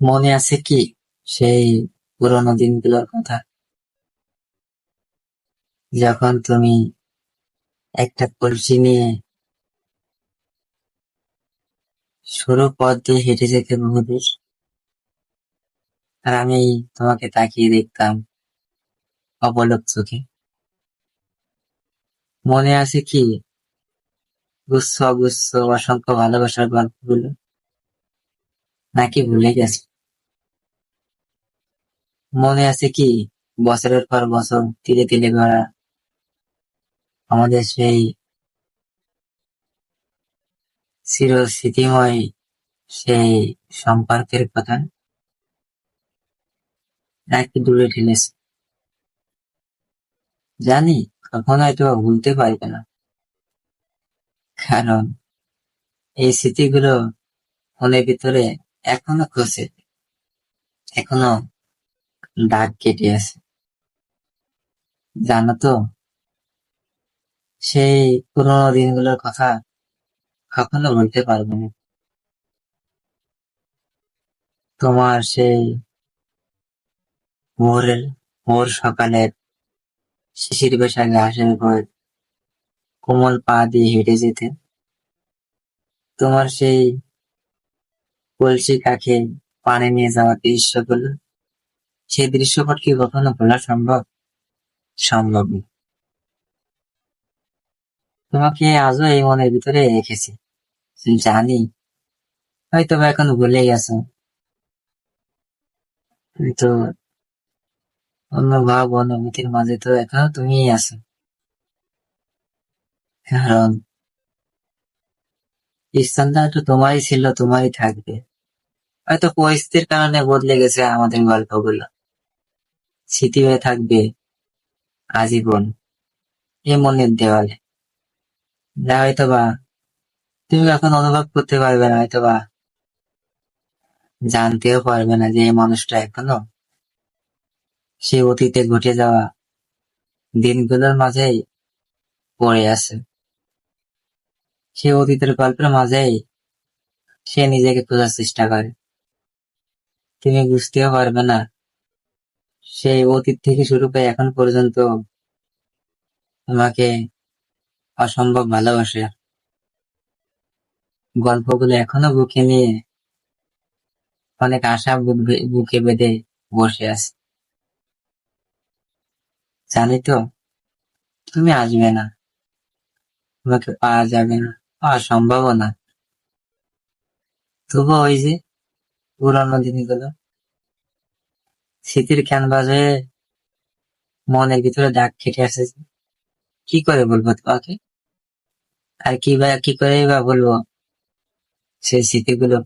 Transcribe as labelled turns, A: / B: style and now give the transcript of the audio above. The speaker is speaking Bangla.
A: মনে আছে কি সেই পুরোনো দিনগুলোর কথা? যখন তুমি একটা কলসি নিয়ে সরু পথ দিয়ে হেঁটে যেতে বহুদূর আর আমি তোমাকে তাকিয়ে দেখতাম অবলোক চোখে। মনে আছে কি গুচ্ছ অগুচ্ছ অসংখ্য ভালোবাসার গল্পগুলো? নাকি ভুলে গেছে? মনে আছে কি? বছরের পর বছর তিলে তিলে গড়া আমাদের সেই চির স্মৃতিময় সেই সম্পর্কের কথা নাকি দূরে ঠেলেছে। জানি, কখনো হয়তো ভুলতে পারবে না। কারণ এই স্মৃতিগুলো মনের ভিতরে এখনও খসে এখনও দাগ কেটে আছে। জানো তো, সেই পুরোনো দিনগুলোর কথা কখনো বলতে পারব না। তোমার সেই ভোরের ভোর সকালের শিশির বেশা ঘাসের উপর কোমল পা দিয়ে হেঁটে যেতে। তোমার সেই কলসি কাকে পানি নিয়ে যাওয়ার দৃশ্যগুলো সেই দৃশ্যপট কি কখনো ভোলা সম্ভব? সম্ভব তোমাকে আজও এই মনের ভিতরে রেখেছি। জানি। হয়তো বা এখন ভুলে গেছো কিন্তু অন্য ভাব, অনুভূতির মাঝে তো এখনও তুমিই আছো। কারণ স্থানটা তো তোমারই ছিল, তোমারই থাকবে। হয়তো পরিস্থিতির কারণে বদলে গেছে আমাদের গল্পগুলো। স্মৃতি হয়ে থাকবে আজীবন এ মনের দেওয়ালে যা হয়তো বা তুমি এখন অনুভব করতে পারবে না হয়তো বা জানতেও পারবে না যে এই মানুষটা এখনও সে অতীতে ঘটে যাওয়া দিনগুলোর মাঝেই পড়ে আছে। সে অতীতের গল্পের মাঝেই সে নিজেকে খোঁজার চেষ্টা করে। তুমি বুঝতেও পারবে না সেই অতীত থেকে শুরু করে এখন পর্যন্ত তোমাকে অসম্ভব ভালোবাসে। গল্পগুলো এখনও বুকে নিয়ে অনেক আশা বুকে বেঁধে বসে আছে। জানি তো, তুমি আসবে না। তোমাকে পাওয়া যাবে না, পাওয়া সম্ভব না। তবু ওই যে পুরানো দিনগুলো স্মৃতির ক্যানভাস মনের ভিতরে দাগ কেটে আসে। কি করে বলব তোমাকে? আর কি বা, কি করে বা বলব? সেই স্মৃতিগুলো